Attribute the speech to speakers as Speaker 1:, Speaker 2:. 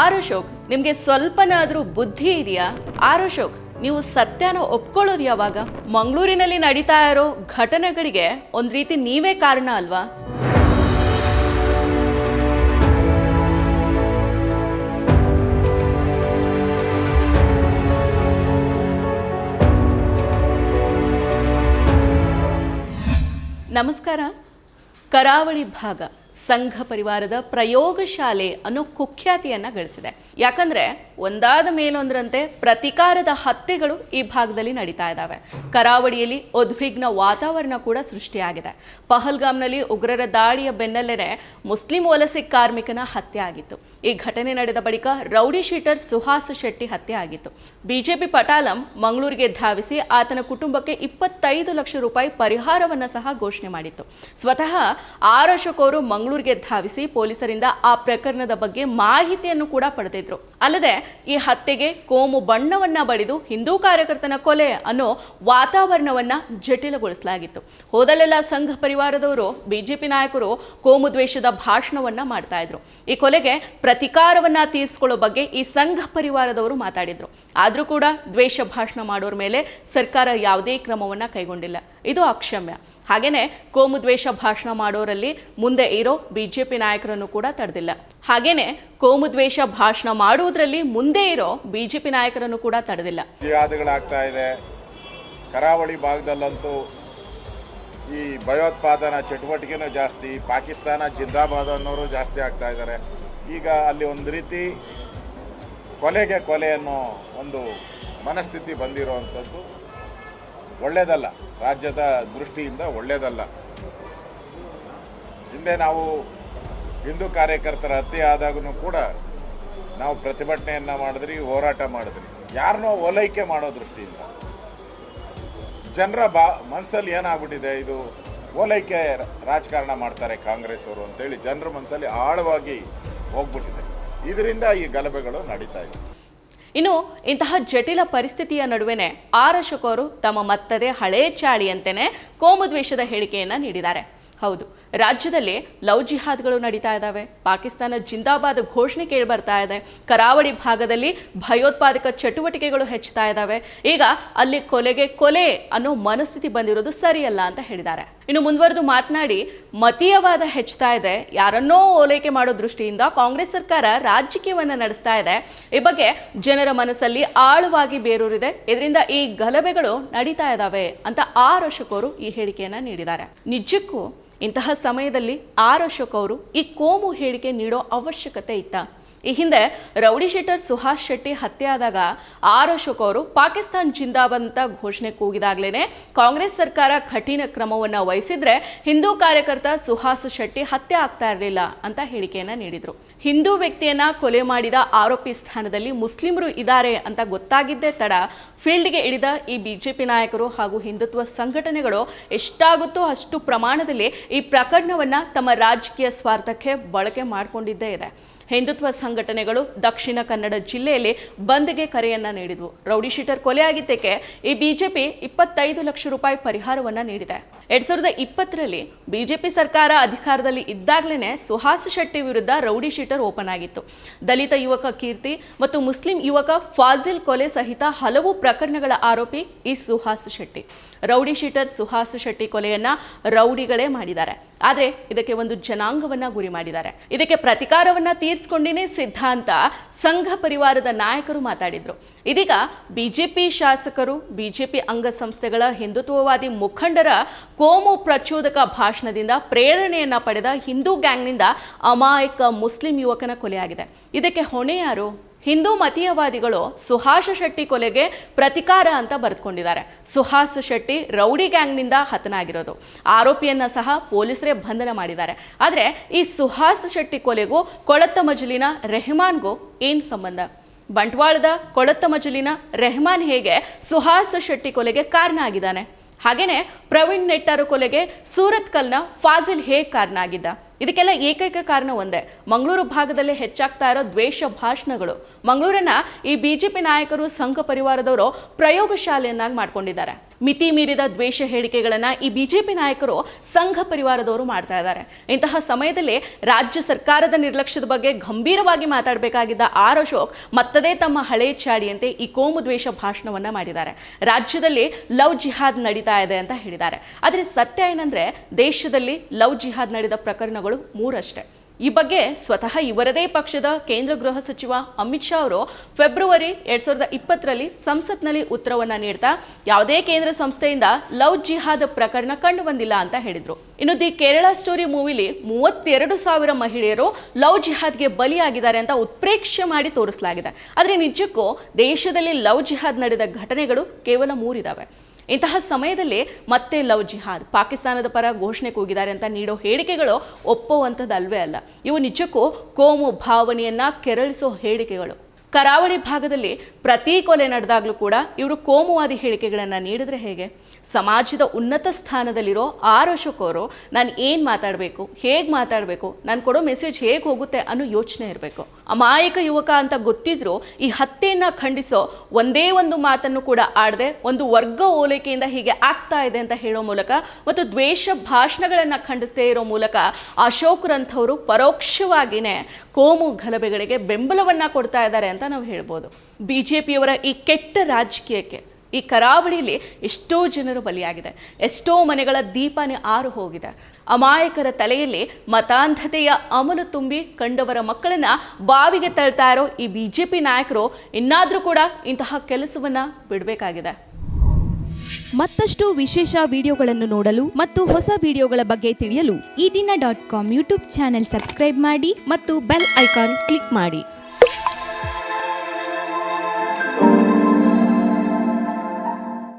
Speaker 1: R ನಿಮಗೆ ಸ್ವಲ್ಪನಾದರೂ ಬುದ್ಧಿ ಇದೆಯಾ? ಆರ್ ಅಶೋಕ್, ನೀವು ಸತ್ಯನ ಒಪ್ಕೊಳ್ಳೋದು ಯಾವಾಗ? ಮಂಗಳೂರಿನಲ್ಲಿ ನಡೀತಾ ಇರೋ ಘಟನೆಗಳಿಗೆ ಒಂದು ರೀತಿ ನೀವೇ ಕಾರಣ ಅಲ್ವಾ? ನಮಸ್ಕಾರ. ಕರಾವಳಿ ಭಾಗ. ಸಂಘ ಪರಿವಾರದ ಪ್ರಯೋಗಶಾಲೆ ಅನ್ನೋ ಕುಖ್ಯಾತಿಯನ್ನ ಗಳಿಸಿದೆ. ಯಾಕಂದ್ರೆ ಒಂದಾದ ಮೇಲೊಂದರಂತೆ ಪ್ರತಿಕಾರದ ಹತ್ಯೆಗಳು ಈ ಭಾಗದಲ್ಲಿ ನಡೀತಾ ಇದ್ದಾವೆ ಕರಾವಳಿಯಲ್ಲಿ ಉದ್ವಿಗ್ನ ವಾತಾವರಣ ಕೂಡ ಸೃಷ್ಟಿಯಾಗಿದೆ. ಪಹಲ್ಗಾಮ್ನಲ್ಲಿ ಉಗ್ರರ ದಾಳಿಯ ಬೆನ್ನಲ್ಲೇ ಮುಸ್ಲಿಂ ವಲಸೆ ಕಾರ್ಮಿಕನ ಹತ್ಯೆ ಆಗಿತ್ತು. ಈ ಘಟನೆ ನಡೆದ ಬಳಿಕ ರೌಡಿ ಶೀಟರ್ ಸುಹಾಸ್ ಶೆಟ್ಟಿ ಹತ್ಯೆ ಆಗಿತ್ತು. ಬಿಜೆಪಿ ಪಟಾಲಂ ಮಂಗಳೂರಿಗೆ ಧಾವಿಸಿ ಆತನ ಕುಟುಂಬಕ್ಕೆ ಇಪ್ಪತ್ತೈದು ಲಕ್ಷ ರೂಪಾಯಿ ಪರಿಹಾರವನ್ನ ಸಹ ಘೋಷಣೆ ಮಾಡಿತ್ತು. ಸ್ವತಃ ಆರ್ ಮಂಗಳೂರು ಮಂಗಳೂರಿಗೆ ಧಾವಿಸಿ ಪೊಲೀಸರಿಂದ ಆ ಪ್ರಕರಣದ ಬಗ್ಗೆ ಮಾಹಿತಿಯನ್ನು ಕೂಡ ಪಡೆದಿದ್ರು. ಅಲ್ಲದೆ ಈ ಹತ್ಯೆಗೆ ಕೋಮು ಬಣ್ಣವನ್ನು ಬಡಿದು ಹಿಂದೂ ಕಾರ್ಯಕರ್ತನ ಕೊಲೆ ಅನ್ನೋ ವಾತಾವರಣವನ್ನು ಜಟಿಲಗೊಳಿಸಲಾಗಿತ್ತು. ಹೋದಲೆಲ್ಲ ಸಂಘ ಪರಿವಾರದವರು, ಬಿಜೆಪಿ ನಾಯಕರು ಕೋಮು ದ್ವೇಷದ ಭಾಷಣವನ್ನು ಮಾಡ್ತಾ ಇದ್ರು. ಈ ಕೊಲೆಗೆ ಪ್ರತಿಕಾರವನ್ನು ತೀರಿಸಿಕೊಳ್ಳೋ ಬಗ್ಗೆ ಈ ಸಂಘ ಪರಿವಾರದವರು ಮಾತಾಡಿದರು. ಆದರೂ ಕೂಡ ದ್ವೇಷ ಭಾಷಣ ಮಾಡೋರ ಮೇಲೆ ಸರ್ಕಾರ ಯಾವುದೇ ಕ್ರಮವನ್ನು ಕೈಗೊಂಡಿಲ್ಲ. ಇದು ಅಕ್ಷಮ್ಯ. ಹಾಗೆಯೇ ಕೋಮು ದ್ವೇಷ ಭಾಷಣ ಮಾಡೋರಲ್ಲಿ ಮುಂದೆ ಇರೋ ಬಿಜೆಪಿ ನಾಯಕರನ್ನು ಕೂಡ ತಡೆದಿಲ್ಲ. ಹಾಗೇನೆ ಕೋಮು ದ್ವೇಷ ಭಾಷಣ ಮಾಡುವುದರಲ್ಲಿ ಮುಂದೆ ಇರೋ ಬಿಜೆಪಿ ನಾಯಕರನ್ನು ಕೂಡ ತಡೆದಿಲ್ಲ.
Speaker 2: ಜಿಹಾದ್ಗಳಾಗ್ತಾ ಇದೆ. ಕರಾವಳಿ ಭಾಗದಲ್ಲಂತೂ ಈ ಭಯೋತ್ಪಾದನಾ ಚಟುವಟಿಕೆನೂ ಜಾಸ್ತಿ, ಪಾಕಿಸ್ತಾನ ಜಿಂದಾಬಾದ್ ಅನ್ನೋರು ಜಾಸ್ತಿ ಆಗ್ತಾ ಇದ್ದಾರೆ. ಈಗ ಅಲ್ಲಿ ಒಂದು ರೀತಿ ಕೊಲೆಗೆ ಕೊಲೆ ಅನ್ನೋ ಒಂದು ಮನಸ್ಥಿತಿ ಬಂದಿರುವಂಥದ್ದು ಒಳ್ಳೆಯದಲ್ಲ ರಾಜ್ಯದ ದೃಷ್ಟಿಯಿಂದ ಒಳ್ಳೆಯದಲ್ಲ ಹಿಂದೆ ನಾವು ಹಿಂದೂ ಕಾರ್ಯಕರ್ತರ ಹತ್ಯೆ ಆದಾಗೂ ಕೂಡ ನಾವು ಪ್ರತಿಭಟನೆಯನ್ನ ಮಾಡಿದ್ರಿ, ಹೋರಾಟ ಮಾಡಿದ್ರಿ. ಯಾರನ್ನೋ ಓಲೈಕೆ ಮಾಡೋ ದೃಷ್ಟಿಯಿಂದ. ಜನರ ಬಾ ಮನಸ್ಸಲ್ಲಿ ಏನಾಗ್ಬಿಟ್ಟಿದೆ ಇದು? ಓಲೈಕೆ ರಾಜಕಾರಣ ಮಾಡ್ತಾರೆ ಕಾಂಗ್ರೆಸ್ ಅವರು ಅಂತೇಳಿ ಜನರ ಮನಸ್ಸಲ್ಲಿ ಆಳವಾಗಿ ಹೋಗ್ಬಿಟ್ಟಿದೆ. ಇದರಿಂದ ಈ ಗಲಭೆಗಳು ನಡೀತಾ ಇದೆ.
Speaker 1: ಇನ್ನು ಇಂತಹ ಜಟಿಲ ಪರಿಸ್ಥಿತಿಯ ನಡುವೆನೆ ಆರ್ ಅಶೋಕ್ ಅವರು ತಮ್ಮ ಮತ್ತದೇ ಹಳೇ ಚಾಳಿಯಂತೆಯೇ ಕೋಮುದ್ವೇಷದ ಹೇಳಿಕೆಯನ್ನ ನೀಡಿದ್ದಾರೆ. ಹೌದು. ರಾಜ್ಯದಲ್ಲಿ ಲವ್ ಜಿಹಾದ್ಗಳು ನಡೀತಾ ಇದ್ದಾವೆ ಪಾಕಿಸ್ತಾನ ಜಿಂದಾಬಾದ್ ಘೋಷಣೆ ಕೇಳಿ ಬರ್ತಾ ಇದೆ. ಕರಾವಳಿ ಭಾಗದಲ್ಲಿ ಭಯೋತ್ಪಾದಕ ಚಟುವಟಿಕೆಗಳು ಹೆಚ್ಚುತ್ತಾ ಇದ್ದಾವೆ ಈಗ ಅಲ್ಲಿ ಕೊಲೆಗೆ ಕೊಲೆ ಅನ್ನೋ ಮನಸ್ಥಿತಿ ಬಂದಿರೋದು ಸರಿಯಲ್ಲ ಅಂತ ಹೇಳಿದ್ದಾರೆ. ಇನ್ನು ಮುಂದುವರೆದು ಮಾತನಾಡಿ, ಮತೀಯವಾದ ಹೆಚ್ಚುತ್ತಾ ಇದೆ. ಯಾರನ್ನೋ ಓಲೈಕೆ ಮಾಡೋ ದೃಷ್ಟಿಯಿಂದ ಕಾಂಗ್ರೆಸ್ ಸರ್ಕಾರ ರಾಜಕೀಯವನ್ನು ನಡೆಸ್ತಾ ಇದೆ. ಈ ಬಗ್ಗೆ ಜನರ ಮನಸ್ಸಲ್ಲಿ ಆಳವಾಗಿ ಬೇರೂರಿದೆ. ಇದರಿಂದ ಈ ಗಲಭೆಗಳು ನಡೀತಾ ಇದ್ದಾವೆ ಅಂತ ಅವರು ಈ ಹೇಳಿಕೆಯನ್ನು ನೀಡಿದ್ದಾರೆ. ನಿಜಕ್ಕೂ ಇಂತಹ ಸಮಯದಲ್ಲಿ ಆರ್ ಅಶೋಕ್ ಅವರು ಈ ಕೋಮು ಹೇಳಿಕೆ ನೀಡೋ ಅವಶ್ಯಕತೆ ಇತ್ತ. ಈ ಹಿಂದೆ ರೌಡಿ ಶೀಟರ್ ಸುಹಾಸ್ ಶೆಟ್ಟಿ ಹತ್ಯೆ ಆದಾಗ ಆರ್ ಅಶೋಕ್ ಅವರು ಪಾಕಿಸ್ತಾನ್ ಜಿಂದಾಬಾದ್ ಅಂತ ಘೋಷಣೆ ಕೂಗಿದಾಗಲೇ ಕಾಂಗ್ರೆಸ್ ಸರ್ಕಾರ ಕಠಿಣ ಕ್ರಮವನ್ನು ವಹಿಸಿದ್ರೆ ಹಿಂದೂ ಕಾರ್ಯಕರ್ತ ಸುಹಾಸ್ ಶೆಟ್ಟಿ ಹತ್ಯೆ ಆಗ್ತಾ ಇರಲಿಲ್ಲ ಅಂತ ಹೇಳಿಕೆಯನ್ನ ನೀಡಿದರು. ಹಿಂದೂ ವ್ಯಕ್ತಿಯನ್ನ ಕೊಲೆ ಮಾಡಿದ ಆರೋಪಿ ಸ್ಥಾನದಲ್ಲಿ ಮುಸ್ಲಿಮರು ಇದ್ದಾರೆ ಅಂತ ಗೊತ್ತಾಗಿದ್ದೇ ತಡ ಫೀಲ್ಡ್ಗೆ ಇಳಿದ ಈ ಬಿಜೆಪಿ ನಾಯಕರು ಹಾಗೂ ಹಿಂದುತ್ವ ಸಂಘಟನೆಗಳು ಎಷ್ಟಾಗುತ್ತೋ ಅಷ್ಟು ಪ್ರಮಾಣದಲ್ಲಿ ಈ ಪ್ರಕರಣವನ್ನ ತಮ್ಮ ರಾಜಕೀಯ ಸ್ವಾರ್ಥಕ್ಕೆ ಬಳಕೆ ಮಾಡಿಕೊಂಡಿದ್ದೇ ಇದೆ. ಹಿಂದುತ್ವ ಸಂಘಟನೆಗಳು ದಕ್ಷಿಣ ಕನ್ನಡ ಜಿಲ್ಲೆಯಲ್ಲಿ ಬಂದ್ಗೆ ಕರೆಯನ್ನ ನೀಡಿದ್ವು. ರೌಡಿ ಶೀಟರ್ ಕೊಲೆಯಾಗಿದ್ದಕ್ಕೆ ಈ ಬಿಜೆಪಿ ಇಪ್ಪತ್ತೈದು ಲಕ್ಷ ರೂಪಾಯಿ ಪರಿಹಾರವನ್ನ ನೀಡಿದೆ. ಎರಡ್ ಸಾವಿರದ ಇಪ್ಪತ್ತರಲ್ಲಿ ಬಿಜೆಪಿ ಸರ್ಕಾರ ಅಧಿಕಾರದಲ್ಲಿ ಇದ್ದಾಗಲೇ ಸುಹಾಸ್ ಶೆಟ್ಟಿ ವಿರುದ್ಧ ರೌಡಿ ಶೀಟರ್ ಓಪನ್ ಆಗಿತ್ತು. ದಲಿತ ಯುವಕ ಕೀರ್ತಿ ಮತ್ತು ಮುಸ್ಲಿಂ ಯುವಕ ಫಾಜಿಲ್ ಕೊಲೆ ಸಹಿತ ಹಲವು ಪ್ರಕರಣಗಳ ಆರೋಪಿ ಈ ಸುಹಾಸ್ ಶೆಟ್ಟಿ. ರೌಡಿ ಶೀಟರ್ ಸುಹಾಸ್ ಶೆಟ್ಟಿ ಕೊಲೆಯನ್ನ ರೌಡಿಗಳೇ ಮಾಡಿದ್ದಾರೆ. ಆದರೆ ಇದಕ್ಕೆ ಒಂದು ಜನಾಂಗವನ್ನ ಗುರಿ ಮಾಡಿದ್ದಾರೆ. ಇದಕ್ಕೆ ಪ್ರತಿಕಾರವನ್ನ ತೀರ್ಸ್ಕೊಂಡಿನೇ ಸಿದ್ಧಾಂತ ಸಂಘ ಪರಿವಾರದ ನಾಯಕರು ಮಾತಾಡಿದ್ರು. ಇದೀಗ ಬಿಜೆಪಿ ಶಾಸಕರು, ಬಿಜೆಪಿ ಅಂಗಸಂಸ್ಥೆಗಳ ಹಿಂದುತ್ವವಾದಿ ಮುಖಂಡರ ಕೋಮು ಪ್ರಚೋದಕ ಭಾಷಣದಿಂದ ಪ್ರೇರಣೆಯನ್ನ ಪಡೆದ ಹಿಂದೂ ಗ್ಯಾಂಗ್ನಿಂದ ಅಮಾಯಕ ಮುಸ್ಲಿಂ ಯುವಕನ ಕೊಲೆಯಾಗಿದೆ ಇದಕ್ಕೆ ಹೊಣೆ ಯಾರು? ಹಿಂದೂ ಮತೀಯವಾದಿಗಳು ಸುಹಾಸ್ ಶೆಟ್ಟಿ ಕೊಲೆಗೆ ಪ್ರತಿಕಾರ ಅಂತ ಬರೆದುಕೊಂಡಿದ್ದಾರೆ. ಸುಹಾಸ್ ಶೆಟ್ಟಿ ರೌಡಿ ಗ್ಯಾಂಗ್ನಿಂದ ಹತನಾಗಿರೋದು. ಆರೋಪಿಯನ್ನು ಸಹ ಪೊಲೀಸರೇ ಬಂಧನ ಮಾಡಿದ್ದಾರೆ. ಆದರೆ ಈ ಸುಹಾಸ್ ಶೆಟ್ಟಿ ಕೊಲೆಗೂ ಕೊಳತ್ತ ಮಜಲಿನ ರೆಹಮಾನ್ಗೂ ಏನು ಸಂಬಂಧ? ಬಂಟ್ವಾಳದ ಕೊಳತ್ತ ಮಜಲಿನ ರೆಹಮಾನ್ ಹೇಗೆ ಸುಹಾಸ್ ಶೆಟ್ಟಿ ಕೊಲೆಗೆ ಕಾರಣ ಆಗಿದ್ದಾನೆ? ಹಾಗೆಯೇ ಪ್ರವೀಣ್ ನೆಟ್ಟರು ಕೊಲೆಗೆ ಸೂರತ್ಕಲ್ನ ಫಾಜಿಲ್ ಹೇಗೆ ಕಾರಣ ಆಗಿದ್ದ? ಇದಕ್ಕೆಲ್ಲ ಏಕೈಕ ಕಾರಣ ಒಂದೇ. ಮಂಗಳೂರು ಭಾಗದಲ್ಲಿ ಹೆಚ್ಚಾಗ್ತಾ ಇರೋ ದ್ವೇಷ ಭಾಷಣಗಳು. ಮಂಗಳೂರನ್ನ ಈ ಬಿಜೆಪಿ ನಾಯಕರು, ಸಂಘ ಪರಿವಾರದವರು ಪ್ರಯೋಗಶಾಲೆಯನ್ನಾಗಿ ಮಾಡ್ಕೊಂಡಿದ್ದಾರೆ. ಮಿತಿ ಮೀರಿದ ದ್ವೇಷ ಹೇಳಿಕೆಗಳನ್ನ ಈ ಬಿಜೆಪಿ ನಾಯಕರು, ಸಂಘ ಪರಿವಾರದವರು ಮಾಡ್ತಾ ಇದ್ದಾರೆ. ಇಂತಹ ಸಮಯದಲ್ಲಿ ರಾಜ್ಯ ಸರ್ಕಾರದ ನಿರ್ಲಕ್ಷ್ಯದ ಬಗ್ಗೆ ಗಂಭೀರವಾಗಿ ಮಾತಾಡಬೇಕಾಗಿದ್ದ ಆರ್ ಅಶೋಕ್ ಮತ್ತದೇ ತಮ್ಮ ಹಳೆ ಚಾಡಿಯಂತೆ ಈ ಕೋಮು ದ್ವೇಷ ಭಾಷಣವನ್ನ ಮಾಡಿದ್ದಾರೆ. ರಾಜ್ಯದಲ್ಲಿ ಲವ್ ಜಿಹಾದ್ ನಡೀತಾ ಇದೆ ಅಂತ ಹೇಳಿದ್ದಾರೆ. ಆದರೆ ಸತ್ಯ ಏನಂದ್ರೆ, ದೇಶದಲ್ಲಿ ಲವ್ ಜಿಹಾದ್ ನಡೆದ ಪ್ರಕರಣಗಳು ಮೂರಷ್ಟೇ. ಈ ಬಗ್ಗೆ ಸ್ವತಃ ಇವರದೇ ಪಕ್ಷದ ಕೇಂದ್ರ ಗೃಹ ಸಚಿವ ಅಮಿತ್ ಶಾ ಅವರು ಫೆಬ್ರವರಿ ಎರಡ್ ಸಾವಿರದ ಇಪ್ಪತ್ತರಲ್ಲಿ ಸಂಸತ್ನಲ್ಲಿ ಉತ್ತರವನ್ನ ನೀಡ್ತಾ, ಯಾವುದೇ ಕೇಂದ್ರ ಸಂಸ್ಥೆಯಿಂದ ಲವ್ ಜಿಹಾದ್ ಪ್ರಕರಣ ಕಂಡು ಬಂದಿಲ್ಲ ಅಂತ ಹೇಳಿದ್ರು. ಇನ್ನು ದಿ ಕೇರಳ ಸ್ಟೋರಿ ಮೂವಿಲಿ ಮೂವತ್ತೆರಡು ಸಾವಿರ ಮಹಿಳೆಯರು ಲವ್ ಜಿಹಾದ್ಗೆ ಬಲಿಯಾಗಿದ್ದಾರೆ ಅಂತ ಉತ್ಪ್ರೇಕ್ಷೆ ಮಾಡಿ ತೋರಿಸಲಾಗಿದೆ. ಆದರೆ ನಿಜಕ್ಕೂ ದೇಶದಲ್ಲಿ ಲವ್ ಜಿಹಾದ್ ನಡೆದ ಘಟನೆಗಳು ಕೇವಲ ಮೂರಿದಾವೆ. ಇಂತಹ ಸಮಯದಲ್ಲಿ ಮತ್ತೆ ಲವ್ ಜಿಹಾದ್, ಪಾಕಿಸ್ತಾನದ ಪರ ಘೋಷಣೆ ಕೂಗಿದ್ದಾರೆ ಅಂತ ನೀಡೋ ಹೇಳಿಕೆಗಳು ಒಪ್ಪುವಂಥದ್ದಲ್ವೇ ಅಲ್ಲ. ಇವು ನಿಜಕ್ಕೂ ಕೋಮು ಭಾವನೆಯನ್ನು ಕೆರಳಿಸೋ ಹೇಳಿಕೆಗಳು. ಕರಾವಳಿ ಭಾಗದಲ್ಲಿ ಪ್ರತಿ ಕೊಲೆ ನಡೆದಾಗಲೂ ಕೂಡ ಇವರು ಕೋಮುವಾದಿ ಹೇಳಿಕೆಗಳನ್ನು ನೀಡಿದ್ರೆ ಹೇಗೆ? ಸಮಾಜದ ಉನ್ನತ ಸ್ಥಾನದಲ್ಲಿರೋ ಆರೋಷಕರು ನಾನು ಏನು ಮಾತಾಡಬೇಕು, ಹೇಗೆ ಮಾತಾಡಬೇಕು, ನಾನು ಕೊಡೋ ಮೆಸೇಜ್ ಹೇಗೆ ಹೋಗುತ್ತೆ ಅನ್ನೋ ಯೋಚನೆ ಇರಬೇಕು. ಅಮಾಯಕ ಯುವಕ ಅಂತ ಗೊತ್ತಿದ್ರೂ ಈ ಹತ್ಯೆಯನ್ನು ಖಂಡಿಸೋ ಒಂದೇ ಒಂದು ಮಾತನ್ನು ಕೂಡ ಆಡದೆ, ಒಂದು ವರ್ಗ ಓಲೈಕೆಯಿಂದ ಹೀಗೆ ಆಗ್ತಾ ಇದೆ ಅಂತ ಹೇಳೋ ಮೂಲಕ ಮತ್ತು ದ್ವೇಷ ಭಾಷಣಗಳನ್ನು ಖಂಡಿಸದೇ ಇರೋ ಮೂಲಕ ಅಶೋಕ್ರಂಥವರು ಪರೋಕ್ಷವಾಗಿಯೇ ಕೋಮು ಗಲಭೆಗಳಿಗೆ ಬೆಂಬಲವನ್ನು ಕೊಡ್ತಾ ಇದ್ದಾರೆ ನಾವು ಹೇಳ್ಬೋದು. ಬಿ ಜೆ ಪಿಯವರ ಈ ಕೆಟ್ಟ ರಾಜಕೀಯಕ್ಕೆ, ಈ ಕರಾವಳಿಯಲ್ಲಿ ಎಷ್ಟೋ ಜನರು ಬಲಿಯಾಗಿದೆ. ಎಷ್ಟೋ ಮನೆಗಳ ದೀಪನೇ ಆರು ಹೋಗಿದೆ. ಅಮಾಯಕರ ತಲೆಯಲ್ಲಿ ಮತಾಂಧತೆಯ ಅಮಲು ತುಂಬಿ ಕಂಡವರ ಮಕ್ಕಳನ್ನ ಬಾವಿಗೆ ತಳ್ತಾ ಇರೋ ಈ ಬಿ ಜೆ ಪಿ ನಾಯಕರು ಇನ್ನಾದರೂ ಕೂಡ ಇಂತಹ ಕೆಲಸವನ್ನ ಬಿಡಬೇಕಾಗಿದೆ.
Speaker 3: ಮತ್ತಷ್ಟು ವಿಶೇಷ ವಿಡಿಯೋಗಳನ್ನು ನೋಡಲು ಮತ್ತು ಹೊಸ ವಿಡಿಯೋಗಳ ಬಗ್ಗೆ ತಿಳಿಯಲು
Speaker 4: Ee Dina dot com YouTube channel subscribe ಮಾಡಿ
Speaker 1: ಮತ್ತು ಬೆಲ್ ಐಕಾನ್ ಕ್ಲಿಕ್ ಮಾಡಿ.